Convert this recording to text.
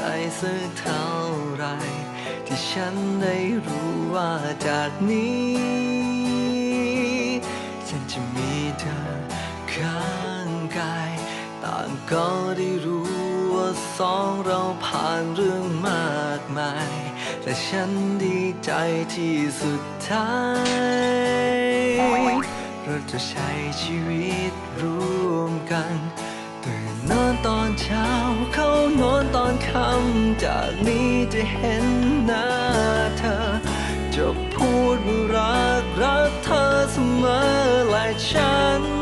สักเท่าไร ที่ฉันได้รู้ว่าจากนี้ ฉันจะมีเธอข้างกาย ต่างก็ได้รู้ว่าสองเราผ่านเรื่องมากมาย แต่ฉันดีใจที่สุดท้ายเราจะใช้ชีวิตร่วมกันตื่น คำจากนี้จะเห็นหน้าเธอ จะพูดว่ารักรักเธอเสมอและฉัน